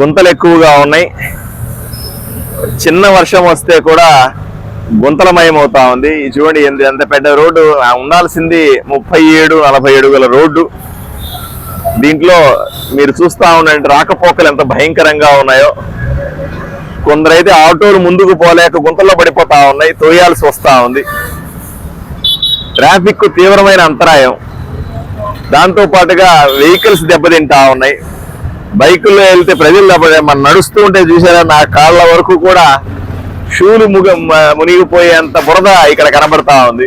గుంతలు ఎక్కువగా ఉన్నాయి. చిన్న వర్షం వస్తే కూడా గుంతలమయం అవుతా ఉంది చూడండి ఎంత ఎంత పెద్ద రోడ్డు. ఉండాల్సింది ముప్పై ఏడు నలభై అడుగుల రోడ్డు. దీంట్లో మీరు చూస్తా ఉండండి రాకపోకలు ఎంత భయంకరంగా ఉన్నాయో. కొందరైతే ఆటోలు ముందుకు పోలేక గుంతల్లో పడిపోతా ఉన్నాయి తోయాల్సి వస్తూ ఉంది. ట్రాఫిక్ తీవ్రమైన అంతరాయం. దాంతో పాటుగా వెహికల్స్ దెబ్బతింటా ఉన్నాయి. బైకుల్లో వెళ్తే ప్రజలు దెబ్బ మనం నడుస్తూ ఉంటే చూసారా నా కాళ్ళ వరకు కూడా షూలు ముగ మునిగిపోయేంత బురద ఇక్కడ కనబడతా ఉంది.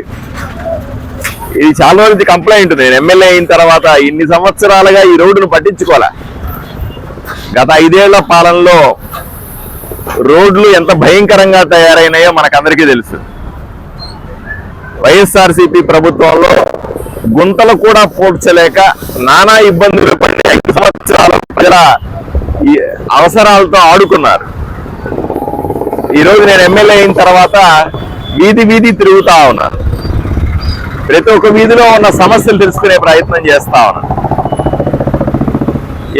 ఇది చాలా వరకు కంప్లైంట్ నేను ఎమ్మెల్యే అయిన తర్వాత ఇన్ని సంవత్సరాలుగా ఈ రోడ్డును పట్టించుకోలే. గత ఐదేళ్ళ పాలనలో రోడ్లు ఎంత భయంకరంగా తయారైనాయో మనకందరికీ తెలుసు. వైఎస్ఆర్సిపి ప్రభుత్వంలో గుంతలు కూడా పోడ్చలేక నానా ఇబ్బందులు పడి ఐదు సంవత్సరాల ప్రజల అవసరాలతో ఆడుకున్నారు. ఈరోజు నేను ఎమ్మెల్యే అయిన తర్వాత వీధి వీధి తిరుగుతా ఉన్నాను ప్రతి ఒక్క వీధిలో ఉన్న సమస్యలు తెలుసుకునే ప్రయత్నం చేస్తా ఉన్నాను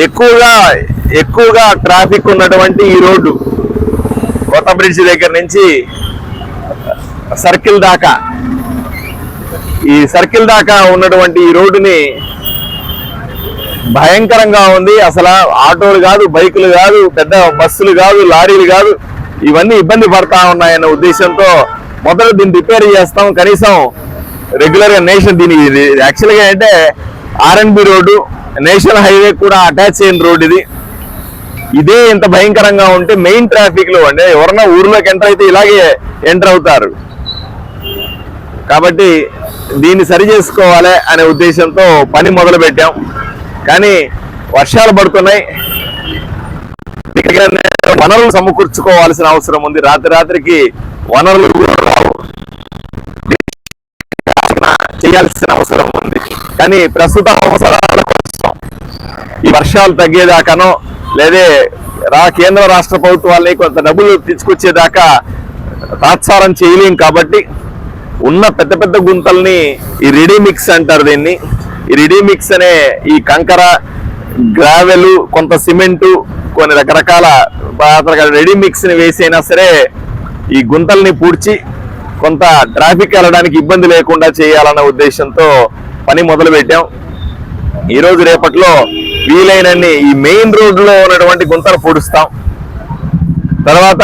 ఎక్కువగా ఎక్కువగా ట్రాఫిక్ ఉన్నటువంటి ఈ రోడ్డు కొత్త బ్రిడ్జ్ దగ్గర నుంచి సర్కిల్ దాకా. ఈ సర్కిల్ దాకా ఉన్నటువంటి ఈ రోడ్డుని భయంకరంగా ఉంది. అసలు ఆటోలు కాదు బైకులు కాదు పెద్ద బస్సులు కాదు లారీలు కాదు ఇవన్నీ ఇబ్బంది పడతా ఉన్నాయన్న ఉద్దేశంతో మొదట దీన్ని రిపేర్ చేస్తాం. కనీసం రెగ్యులర్గా నేషన్ దీని యాక్చువల్గా అంటే R N B road national highway కూడా అటాచ్ అయిన రోడ్ ఇది. ఇదే ఇంత భయంకరంగా ఉంటే మెయిన్ ట్రాఫిక్లో అంటే ఎవరన్నా ఊర్లోకి ఎంటర్ అయితే ఇలాగే ఎంటర్ అవుతారు. కాబట్టి దీన్ని సరి చేసుకోవాలి అనే ఉద్దేశంతో పని మొదలు పెట్టాం కానీ వర్షాలు పడుతున్నాయి. వనరులు సమకూర్చుకోవాల్సిన అవసరం ఉంది. రాత్రి రాత్రికి వనరులు రావు. చేయాల్సిన అవసరం ఉంది. కానీ ప్రస్తుత అవసరాల కోసం ఈ వర్షాలు తగ్గేదాకానో లేదే రా కేంద్ర రాష్ట్ర ప్రభుత్వాలని కొంత డబ్బులు తీసుకొచ్చేదాకా తాత్సారం చేయలేం కాబట్టి ఉన్న పెద్ద పెద్ద గుంతల్ని ఈ రెడీ మిక్స్ అంటారు దీన్ని. ఈ రెడీమిక్స్ అనే ఈ కంకర గ్రావెల్ కొంత సిమెంటు కొన్ని రకరకాల రెడీ రెడీమిక్స్ని ని వేసి అయినా సరే ఈ గుంతల్ని పూడ్చి కొంత ట్రాఫిక్ వెళ్ళడానికి ఇబ్బంది లేకుండా చేయాలన్న ఉద్దేశంతో పని మొదలు పెట్టాం రేపట్లో వీలైనన్ని ఈ మెయిన్ రోడ్లో ఉన్నటువంటి గుంతలు పూడుస్తాం. తర్వాత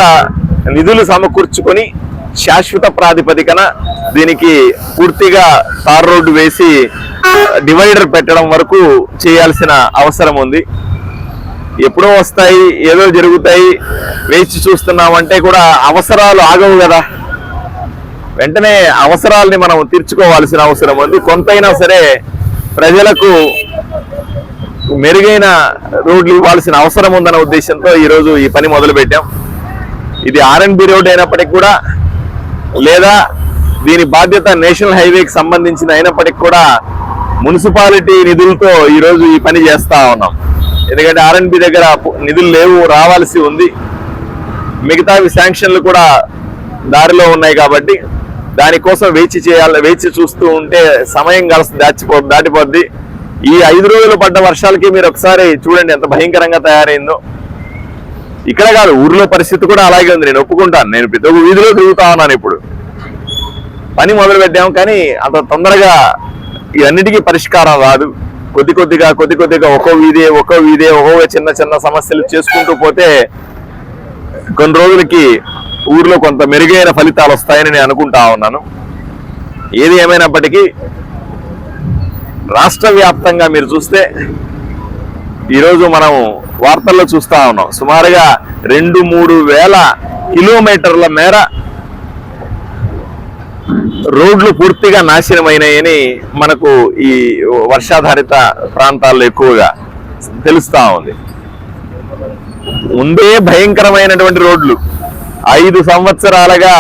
నిధులు సమకూర్చుకొని శాశ్వత ప్రాతిపదికన దీనికి పూర్తిగా తార్ రోడ్డు వేసి డివైడర్ పెట్టడం వరకు చేయాల్సిన అవసరం ఉంది. ఎప్పుడో వస్తాయి ఏదో జరుగుతాయి వేచి చూస్తున్నామంటే కూడా అవసరాలు ఆగవు కదా. వెంటనే అవసరాలని మనం తీర్చుకోవాల్సిన అవసరం ఉంది. కొంతైనా సరే ప్రజలకు మెరుగైన రోడ్లు ఇవ్వాల్సిన అవసరం ఉందన్న ఉద్దేశంతో ఈరోజు ఈ పని మొదలు పెట్టాం ఇది ఆర్ఎన్బి రోడ్ అయినప్పటికీ కూడా లేదా దీని బాధ్యత నేషనల్ హైవేకి సంబంధించిన అయినప్పటికీ కూడా మున్సిపాలిటీ నిధులతో ఈరోజు ఈ పని చేస్తా ఉన్నాం. ఎందుకంటే ఆర్ఎన్బి దగ్గర నిధులు లేవు రావాల్సి ఉంది. మిగతావి శాంక్షన్లు కూడా దారిలో ఉన్నాయి కాబట్టి దానికోసం వేచి చేయాలి వేచి చూస్తూ ఉంటే సమయం కలిసి దాచిపో దాటిపోద్ది. ఈ ఐదు రోజులు పడ్డ వర్షాలకి మీరు ఒకసారి చూడండి ఎంత భయంకరంగా తయారైందో. ఇక్కడ కాదు ఊర్లో పరిస్థితి కూడా అలాగే ఉంది. నేను ఒప్పుకుంటాను. నేను ప్రతి ఒక్క వీధిలో తిరుగుతా ఉన్నాను ఇప్పుడు. పని మొదలు పెట్టాము కానీ అంత తొందరగా ఇవన్నిటికీ పరిష్కారం రాదు. కొద్ది కొద్దిగా కొద్ది కొద్దిగా ఒక్కో వీధి ఒక్కో వీధి ఒక్కో చిన్న చిన్న సమస్యలు చేసుకుంటూ పోతే కొన్ని రోజులకి ఊర్లో కొంత మెరుగైన ఫలితాలు వస్తాయని నేను అనుకుంటా ఉన్నాను. ఏది ఏమైనప్పటికీ రాష్ట్ర వ్యాప్తంగా మీరు చూస్తే ఈరోజు మనం వార్తల్లో చూస్తా ఉన్నాం. సుమారుగా రెండు మూడు వేల కిలోమీటర్ల మేర రోడ్లు పూర్తిగా నాశనమైనాయని మనకు ఈ వర్షాధారిత ప్రాంతాల్లో ఎక్కువగా తెలుస్తా ఉంది. ముందే భయంకరమైనటువంటి రోడ్లు ఐదు సంవత్సరాలుగా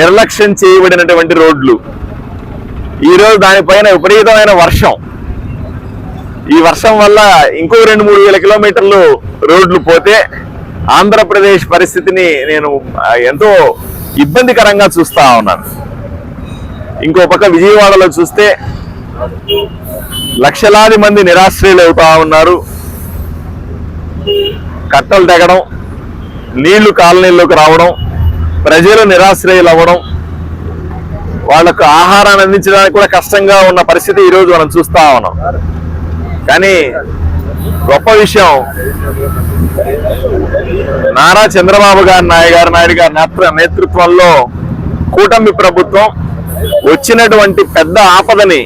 నిర్లక్ష్యం చేయబడినటువంటి రోడ్లు. ఈరోజు దానిపైన విపరీతమైన వర్షం. ఈ వర్షం వల్ల ఇంకో రెండు మూడు వేల కిలోమీటర్లు రోడ్లు పోతే ఆంధ్రప్రదేశ్ పరిస్థితిని నేను ఎంతో ఇబ్బందికరంగా చూస్తూ ఉన్నాను. ఇంకో పక్క విజయవాడలో చూస్తే లక్షలాది మంది నిరాశ్రయులు అవుతా ఉన్నారు. కట్టలు తెగడం నీళ్ళు కాలనీల్లోకి రావడం ప్రజలు నిరాశ్రయులు అవ్వడం వాళ్ళకు ఆహారాన్ని అందించడానికి కూడా కష్టంగా ఉన్న పరిస్థితి ఈరోజు మనం చూస్తా ఉన్నాం. కానీ గొప్ప విషయం నారా చంద్రబాబు గారి నాయ గారు నాయుడు గారి నేతృత్వంలో కూటమి ప్రభుత్వం వచ్చినటువంటి పెద్ద ఆపదని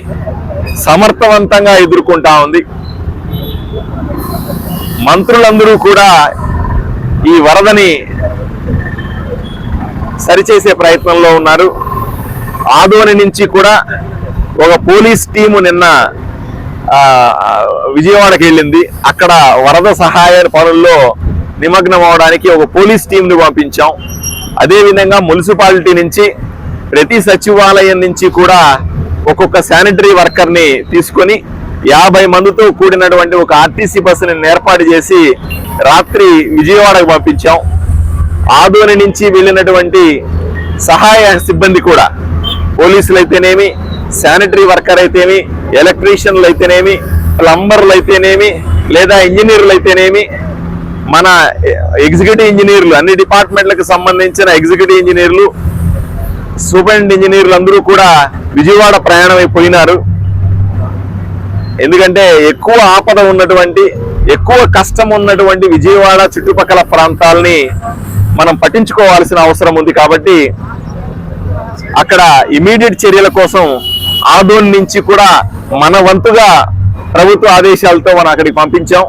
సమర్థవంతంగా ఎదుర్కొంటా ఉంది. మంత్రులందరూ కూడా ఈ వరదని సరిచేసే ప్రయత్నంలో ఉన్నారు. ఆదోని నుంచి కూడా ఒక పోలీస్ టీము నిన్న విజయవాడకి వెళ్ళింది. అక్కడ వరద సహాయ పనుల్లో నిమగ్నం అవడానికి ఒక పోలీస్ టీంని పంపించాం. అదేవిధంగా మున్సిపాలిటీ నుంచి ప్రతి సచివాలయం నుంచి కూడా ఒక్కొక్క శానిటరీ వర్కర్ని తీసుకొని యాభై మందితో కూడినటువంటి ఒక ఆర్టీసీ బస్సుని ఏర్పాటు చేసి రాత్రి విజయవాడకు పంపించాం. ఆదోని నుంచి వెళ్ళినటువంటి సహాయ సిబ్బంది కూడా పోలీసులు అయితేనేమి శానిటరీ వర్కర్ అయితేనేమి ఎలక్ట్రీషియన్లు అయితేనేమి ప్లంబర్లు అయితేనేమి లేదా ఇంజనీర్లు అయితేనేమి మన ఎగ్జిక్యూటివ్ ఇంజనీర్లు అన్ని డిపార్ట్మెంట్లకు సంబంధించిన ఎగ్జిక్యూటివ్ ఇంజనీర్లు సూపరింట్ ఇంజనీర్లు అందరూ కూడా విజయవాడ ప్రయాణం అయిపోయినారు ఎందుకంటే ఎక్కువ ఆపద ఉన్నటువంటి ఎక్కువ కష్టం ఉన్నటువంటి విజయవాడ చుట్టుపక్కల ప్రాంతాలని మనం పట్టించుకోవాల్సిన అవసరం ఉంది కాబట్టి అక్కడ ఇమీడియట్ చర్యల కోసం ఆదోన్ నుంచి కూడా మన వంతుగా ప్రభుత్వ ఆదేశాలతో మనం అక్కడికి పంపించాం.